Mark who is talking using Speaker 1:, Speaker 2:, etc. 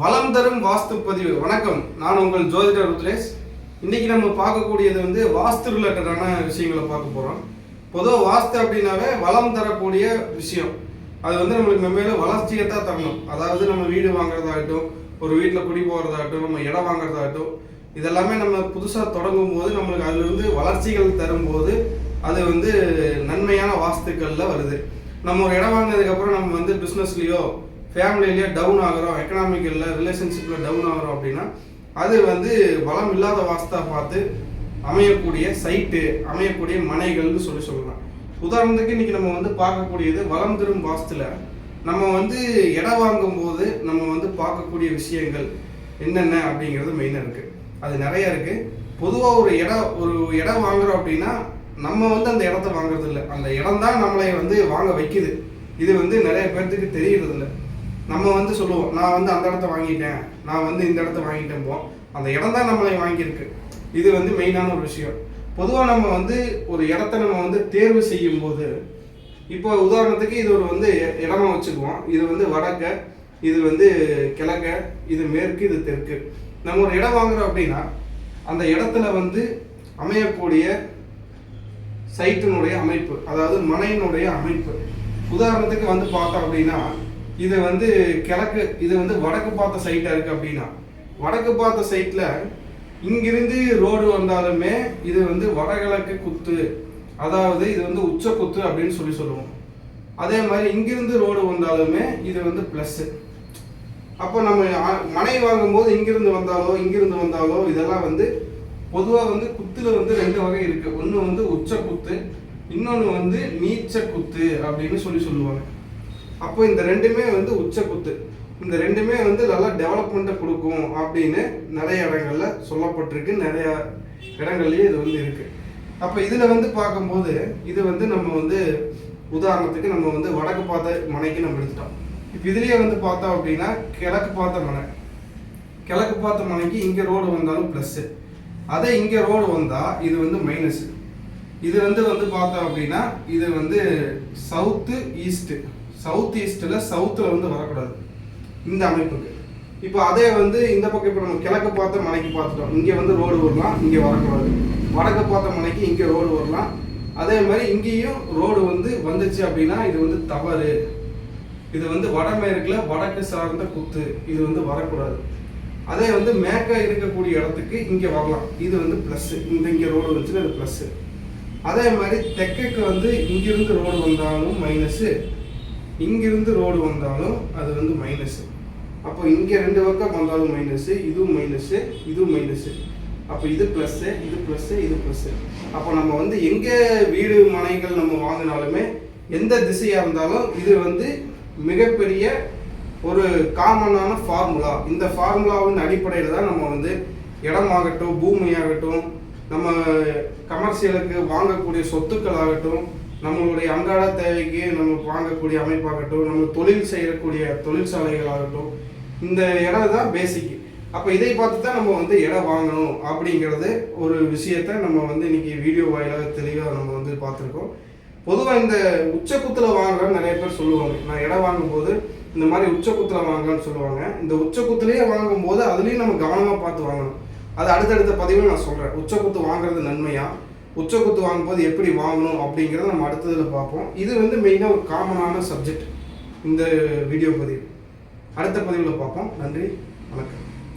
Speaker 1: வளம் தரும் வாஸ்து பதிவு. வணக்கம். நான் உங்கள் ஜோதிடர் ருத்ரேஷ். இன்னைக்கு நம்ம பார்க்கக்கூடியது வந்து வாஸ்து ரிலேட்டடான விஷயங்களை பார்க்க போகிறோம் பொதுவாக வாஸ்து அப்படின்னாவே வளம் தரக்கூடிய விஷயம். அது வந்து நம்மளுக்கு மென்மேலும் வளர்ச்சியை தான் தரணும். அதாவது நம்ம வீடு வாங்குறதாகட்டும் ஒரு வீட்டில் குடி போகிறதாகட்டும் நம்ம இடம் வாங்குறதாகட்டும் இதெல்லாமே நம்ம புதுசாக தொடங்கும் போது நம்மளுக்கு அதுலேருந்து வளர்ச்சிகள் தரும்போது அது வந்து நன்மையான வாஸ்துக்களில் வருது. நம்ம ஒரு இடம் வாங்கினதுக்கப்புறம் நம்ம வந்து பிஸ்னஸ்லேயோ ஃபேமிலியிலே டவுன் ஆகிறோம் எக்கனாமிக்கலில் ரிலேஷன்ஷிப்பில் டவுன் ஆகிறோம் அப்படின்னா அது வந்து வளம் இல்லாத வாஸ்தா பார்த்து அமையக்கூடிய சைட்டு அமையக்கூடிய மனைகள்னு சொல்லி சொல்லலாம். உதாரணத்துக்கு இன்றைக்கி நம்ம வந்து பார்க்கக்கூடியது வளம் தரும் வாஸ்துல நம்ம வந்து இடம் வாங்கும்போது நம்ம வந்து பார்க்கக்கூடிய விஷயங்கள் என்னென்ன அப்படிங்கிறது மெயினாக இருக்குது அது நிறைய இருக்குது பொதுவாக ஒரு இடம் ஒரு இடம் வாங்குறோம் அப்படின்னா நம்ம வந்து அந்த இடத்த வாங்குறது இல்லை அந்த இடம் தான் நம்மளை வந்து வாங்க வைக்குது. இது வந்து நிறைய பேர்த்துக்கு தெரியறது இல்லை நம்ம வந்து சொல்லுவோம் நான் வந்து அந்த இடத்த வாங்கிட்டேன் நான் வந்து இந்த இடத்த வாங்கிட்டேன் போ அந்த இடம் தான் நம்மளை வாங்கியிருக்கு. இது வந்து மெயினான ஒரு விஷயம். பொதுவாக நம்ம வந்து ஒரு இடத்த நம்ம வந்து தேர்வு செய்யும் போது இப்போ உதாரணத்துக்கு இது ஒரு வந்து இடமா வச்சுக்குவோம். இது வந்து வடக்க இது வந்து கிழக்க இது மேற்கு இது தெற்கு. நம்ம ஒரு இடம் வாங்குறோம் அப்படின்னா அந்த இடத்துல வந்து அமையக்கூடிய சைட்டினுடைய அமைப்பு அதாவது மனையினுடைய அமைப்பு. உதாரணத்துக்கு வந்து பார்த்தோம் அப்படின்னா இது வந்து கிழக்கு இது வந்து வடக்கு பார்த்த சைட்டாக இருக்குது அப்படின்னா வடக்கு பார்த்த சைட்டில் இங்கிருந்து ரோடு வந்தாலுமே இது வந்து வடகிழக்கு குத்து அதாவது இது வந்து உச்ச குத்து அப்படின்னு சொல்லி சொல்லுவோம். அதே மாதிரி இங்கிருந்து ரோடு வந்தாலுமே இது வந்து ப்ளஸ்ஸு அப்போ நம்ம மனை வாங்கும்போது இங்கிருந்து வந்தாலோ இங்கிருந்து வந்தாலோ இதெல்லாம் வந்து பொதுவாக வந்து குத்துல வந்து ரெண்டு வகை இருக்குது ஒன்று வந்து உச்ச குத்து இன்னொன்று வந்து நீச்ச குத்து அப்படின்னு சொல்லி சொல்லுவாங்க. அப்போ இந்த ரெண்டுமே வந்து உச்ச குத்து. இந்த ரெண்டுமே வந்து நல்லா டெவலப்மெண்ட்டை கொடுக்கும் அப்படின்னு நிறைய இடங்கள்ல சொல்லப்பட்டிருக்கு. நிறைய இடங்கள்லயே இது வந்து இருக்கு. அப்போ இதில் வந்து பார்க்கும்போது இது வந்து நம்ம வந்து உதாரணத்துக்கு நம்ம வந்து வடக்கு பார்த்த மனைக்கு நம்ம எடுத்துட்டோம். இப்போ இதுலயே வந்து பார்த்தோம் அப்படின்னா கிழக்கு பார்த்த மனை. கிழக்கு பார்த்த மனைக்கு இங்கே ரோடு வந்தாலும் ப்ளஸ்ஸு அதே இங்கே ரோடு வந்தால் இது வந்து மைனஸ் இது வந்து வந்து பார்த்தோம் அப்படின்னா இது வந்து சவுத்து ஈஸ்ட்டு சவுத் ஈஸ்ட்டில் சவுத்தில் வந்து வரக்கூடாது. இந்த அமைப்புக்கு. இப்போ அதே வந்து இந்த பக்கம் இப்போ நம்ம கிழக்கு பார்த்த மனைக்கு பார்த்துட்டோம். இங்கே வந்து ரோடு வரலாம் இங்கே வரக்கூடாது. வடக்கு பார்த்த மனைக்கு இங்கே ரோடு வரலாம். அதே மாதிரி இங்கேயும் ரோடு வந்து வந்துச்சு அப்படின்னா இது வந்து தவறு. இது வந்து வடமேற்கில் வடக்கு சார்ந்த குத்து. இது வந்து வரக்கூடாது. அதே வந்து மேற்க இருக்கக்கூடிய இடத்துக்கு இங்கே வரலாம். இது வந்து ப்ளஸ்ஸு இந்த இங்கே ரோடு வந்துச்சுன்னா இது ப்ளஸ்ஸு அதே மாதிரி தெற்குக்கு வந்து இங்கிருந்து ரோடு வந்தாலும் மைனஸு இங்கிருந்து ரோடு வந்தாலும் அது வந்து மைனஸு அப்போ இங்கே ரெண்டு பக்கம் வந்தாலும் மைனஸு இதுவும் மைனஸு இதுவும் மைனஸு அப்போ இது ப்ளஸ்ஸு இது ப்ளஸ்ஸு இது ப்ளஸ்ஸு அப்போ நம்ம வந்து எங்கே வீடு மனைகள் நம்ம வாங்கினாலுமே எந்த திசையாக இருந்தாலும் இது வந்து மிகப்பெரிய ஒரு காமனான ஃபார்முலா இந்த ஃபார்முலாவின் அடிப்படையில் தான் நம்ம வந்து இடமாகட்டும் பூமியாகட்டும் நம்ம கமர்ஷியலுக்கு வாங்கக்கூடிய சொத்துக்கள் ஆகட்டும் நம்மளுடைய அன்றாட தேவைக்கு நம்ம வாங்கக்கூடிய அமைப்பாகட்டும் நம்ம தொழில் செய்யக்கூடிய தொழிற்சாலைகளாகட்டும் இந்த இடம் தான் பேசிக் அப்போ இதை பார்த்து தான் நம்ம வந்து இடம் வாங்கணும் அப்படிங்கிறது ஒரு விஷயத்த நம்ம வந்து இன்னைக்கு வீடியோ வாயிலாக தெளிவாக நம்ம வந்து பார்த்துருக்கோம். பொதுவாக இந்த உச்சக்குத்தில் வாங்குறோம்னு நிறைய பேர் சொல்லுவாங்க. நான் இடம் வாங்கும்போது இந்த மாதிரி உச்சக்குத்தில் வாங்கலாம்னு சொல்லுவாங்க. இந்த உச்சக்குத்துலேயே வாங்கும்போது அதுலேயும் நம்ம கவனமாக பார்த்து வாங்கணும். அது அடுத்தடுத்த பதிவில் நான் சொல்கிறேன் உச்சக்குத்து வாங்குறது நன்மையாக உச்சக்குத்து வாங்கும்போது எப்படி வாங்கணும் அப்படிங்கிறத நம்ம அடுத்ததில் பார்ப்போம். இது வந்து மெயினாக ஒரு காமனான சப்ஜெக்ட் இந்த வீடியோ பதிவு. அடுத்த பதிவில் பார்ப்போம். நன்றி. வணக்கம்.